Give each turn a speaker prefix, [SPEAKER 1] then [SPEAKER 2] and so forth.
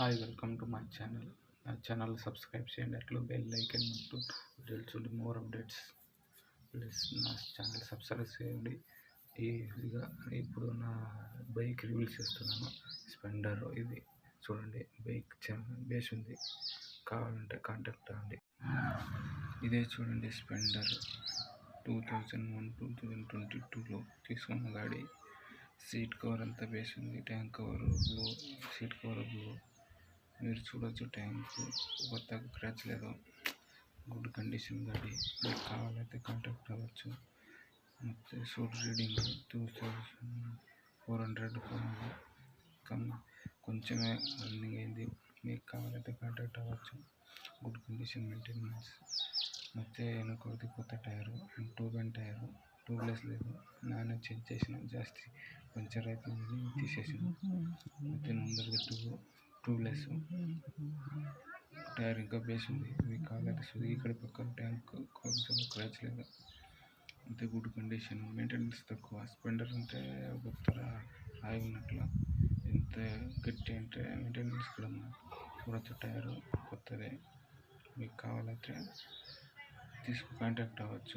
[SPEAKER 1] Hi welcome to my channel. నా channel subscribe చేయండి అట్లు బెల్ ఐకన్ నొక్కు తెలుసుండి మోర్ అప్డేట్స్ ప్లీజ్ నా ఛానల్ సబ్స్క్రైబ్ చేయండి. ఈ ఇప్పుడు నా బైక్ రివ్యూల్ చేస్తున్నాను. స్పెండర్ ఇది. చూడండి బైక్ బేస్ ఉంది. కావాలంటే కాంటాక్ట్ అవ్వండి. ఇదే చూడండి splendor two thousand one two thousand twenty టూలో తీసుకున్న గాడి. సీట్ కవర్ అంతా బేస్ ఉంది tank cover blue seat cover blue మీరు చూడొచ్చు ట్యాంక్ కొత్తగా క్రాచ్ లేదు గుడ్ కండిషన్ గాడి మీకు కావాలైతే కాంటాక్ట్ అవ్వచ్చు ಮತ್ತು suit reading two thousand four hundred come కొంచెమే రన్నింగ్ అయింది మీకు కావాలంటే కాంటాక్ట్ అవ్వచ్చు గుడ్ కండిషన్ మెయింటెనెన్స్ ಮತ್ತು వెనకది కొత్త tyre and two Ben tyre tubeless లేదు నానే చెక్ చేసిన జాస్తి పంచర్ అవుతుందని తీసేసాను ಮತ್ತು ముందరది టూ ట్యూబ్లెస్ టైర్ ఇంకా బేస్ ఉంది. మీకు కావాలంటే ఇక్కడ పక్కన ట్యాంక్ కొంచెం క్రాచ్ లేదు. అంతే గుడ్ కండిషన్. మెయింటెనెన్స్ తక్కువ. స్పెండర్ అంటే కొత్తగా ఆగి ఉన్నట్లు. ఎంత గట్టి అంటే మెయింటెనెన్స్ కూడా చూడొచ్చు టైరు కొత్తదే. మీకు కావాలంటే తీసుకు కాంటాక్ట్ అవ్వచ్చు.